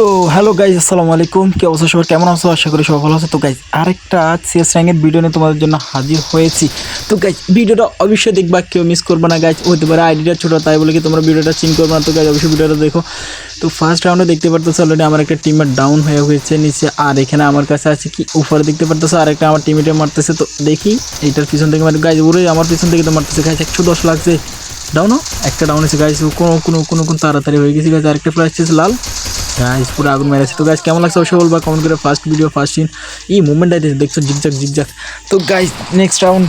তো hello guys আসসালামু আলাইকুম। কি অবস্থা সবার? কেমন আছো? আশা করি সবাই ভালো আছে। তো গাইজ আরেকটা সিএস র্যাঙ্কের ভিডিও নিয়ে তোমাদের জন্য হাজির হয়েছি। তো গাইজ ভিডিওটা অবশ্যই দেখবা, কেউ মিস করবে না গাইজ হতে পারে আইডিটা ছোটো, তাই বলে কি তোমরা ভিডিওটা চিন করবে না। তো গাইজ অবশ্যই ভিডিওটা দেখো। তো ফার্স্ট রাউন্ডে দেখতে পারতেছো অলরেডি আমার একটা টিমের ডাউন হয়ে হয়েছে নিচে। আর এখানে আমার কাছে আছে কি, উপরে দেখতে পারতেছো, আর একটা আমার টিমেটে মারতেছে। তো দেখি, এটার পিছন থেকে মারি গাইজ ওরে, আমার পিছন থেকে তো মারতেছে। গাইজ একশো দশ লাগছে। ডাউন একটা ডাউন আছে গাইজ কোনো কোনো কোনো কোনো তাড়াতাড়ি হয়ে গেছে। গাইজ আরেকটা ফ্লাশ লাল। গাইজ পুরো আগুন মেরেছে তো গাইজ কেমন লাগছে অবশ্যই বলবা কমেন্ট করে ফার্স্ট ভিডিও ফার্স্ট সিন এই মুভমেন্ট আইতেছে দেখছ জিগজাক জিগজাক তো guys next round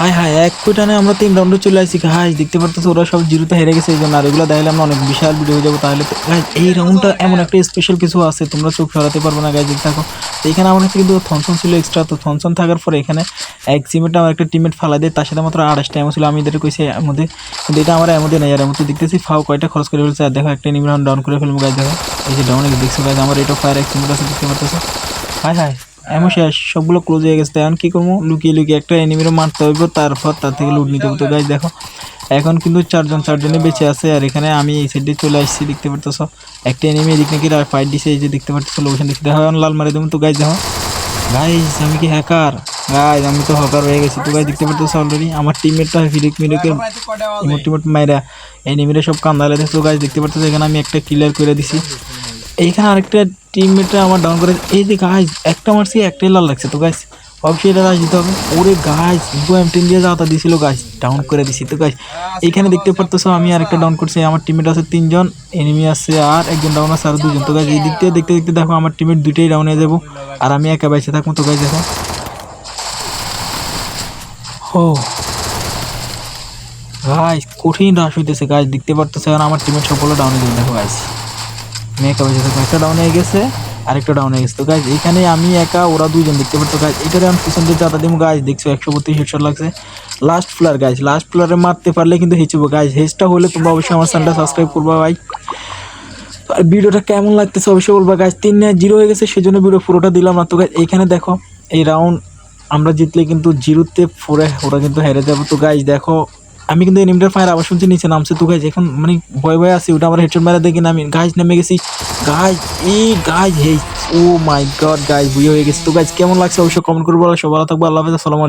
high high, এক কোটানে আমরা তিন রাউন্ডে চলে আসছি হাই, দেখতে পারতেছো, ওরা সব জিরোতে হেরে গেছে, এই জন্য আর এগুলো দেখালে আমরা অনেক বিশাল ভিডিও হয়ে যাব। তাহলে তো গাইজ এই রাউন্ডটা এমন একটা স্পেশাল কিছু আছে, তোমরা চোখ সরাতে পারবে না গাইজ দেখতে থাকো। তো এখানে আমার কাছে কিন্তু থনসন ছিল এক্সট্রা তো থনসন থাকার পরে এখানে এক সিমেন্ট আমার একটা টিমেট ফালা দেয়, তার সাথে মাত্র আড়াইশটা এমন ছিল। আমি এদের কইছি, এর মধ্যে, কিন্তু এটা আমার এর মধ্যে নেই। আর এর মধ্যে দেখতেছি, ফাও কয়টা খরচ করে ফেলছে, আর দেখো, একটা নিম রাউন্ড ডাউন করে ফেলব গাইজ দেখো। এই যে ডাউনে দেখছ গাইজ আমার এটা ফায়ার এক সিমেন্ট আছে, দেখতে পারতেছো। হাই হাই। এমন শেষ সবগুলো ক্লোজ হয়ে গেছে। এখন কী করব? লুকিয়ে লুকিয়ে একটা এনিমিরও মারতে হইব তারপর তার থেকে লুট নিতে হতো গাইজ দেখো, এখন কিন্তু চারজন চারজনে বেঁচে আছে, আর এখানে আমি এই সাইডে চলে আসছি, দেখতে পারতেছো? একটা এনিমি এদিক নাকি ফাইট দিছে, এই যে দেখতে পারতেছো লোকেশন দেখতে দেখো, এখন লাল মারি দেবো। তো গাইজ দেখো গাইজ আমি কি হ্যাকার গাইজ আমি তো হকার হয়ে গেছি। তো গাইজ দেখতে পারতেছো অলরেডি আমার টিমমেটটা ফিরিক মিরিকে ইমোট টিমোট মাইরা এনিমিরে সব কান্দালে তো গাইজ দেখতে পারতেছো, এখানে আমি একটা ক্লিয়ার করে দিছি। এইখানে আরেকটা টিমমেটরা আমার ডাউন করে এই যে গাইজ একটা মারছি, একটাই লাল লাগছে। তো গাইজ অবশ্যই এটা রাজ দিতে হবে। ওরে গাইজ দু এম টেন দিয়ে যাতা দিয়েছিল গাইজ ডাউন করে দিছি তো গাইজ এইখানে দেখতে পারতেছো, আমি আরেকটা ডাউন করছি। আমার টিমমেট আছে তিনজন এনিমি আছে আর একজন ডাউন আছে আর দুজন। তো গাছ এই দিক থেকে দেখতে দেখতে দেখো, আমার টিমমেট দুইটাই ডাউন হয়ে যাব। আর আমি একা বাইসে থাকব। তো গাইজ দেখো। ও। গাছ কঠিন রাশ হইতেছে। গাছ দেখতে পারতেছে আর আমার টিমের সফলও ডাউন হয়ে যাবে। দেখো গাইজ একা বেঁচে থাকব একটা ডাউন হয়ে গেছে, আরেকটা ডাউন হয়ে গেছে। তো গাইজ এখানে আমি একা, ওরা দুইজন দেখতে পারতো গাইজ এটারে আমি পিছন দিয়ে চাঁদা দিব গাইজ দেখছ, একশো বত্রিশ হেডশট লাগছে। লাস্ট প্লেয়ার গাইজ লাস্ট প্লেয়ারে মারতে পারলে কিন্তু হেঁচবো। গাইজ হেজটা হলে তোমরা অবশ্যই আমার চ্যানেলটা সাবস্ক্রাইব করবা ভাই। আর ভিডিওটা কেমন লাগতেছে অবশ্যই বলবা। গাইজ তিন জিরো হয়ে গেছে, সেজন্য ভিডিও পুরোটা দিলাম না। তো গাইজ এইখানে দেখো, এই রাউন্ড আমরা জিতলে কিন্তু জিরোতে ফোরে ওরা কিন্তু হেরে যাব। তো গাইজ দেখো আমি কিন্তু এনিমিটার ফায়ার আবার শুনছি নিচে নামছে, তো গাইজ এখন মানে ভয় ভয় আছি ওটা আমার হেডশট মারা দেখি আমি গাছ নেমে গেছি। গাছ এই গাছ হেই ও মাই গড গাছ বুঝে হয়ে গেছে। তো গাছ কেমন লাগছে? অবশ্যই কমেন্ট করব সবাই থাকব, আল্লাহ হাফেজ, আসসালামু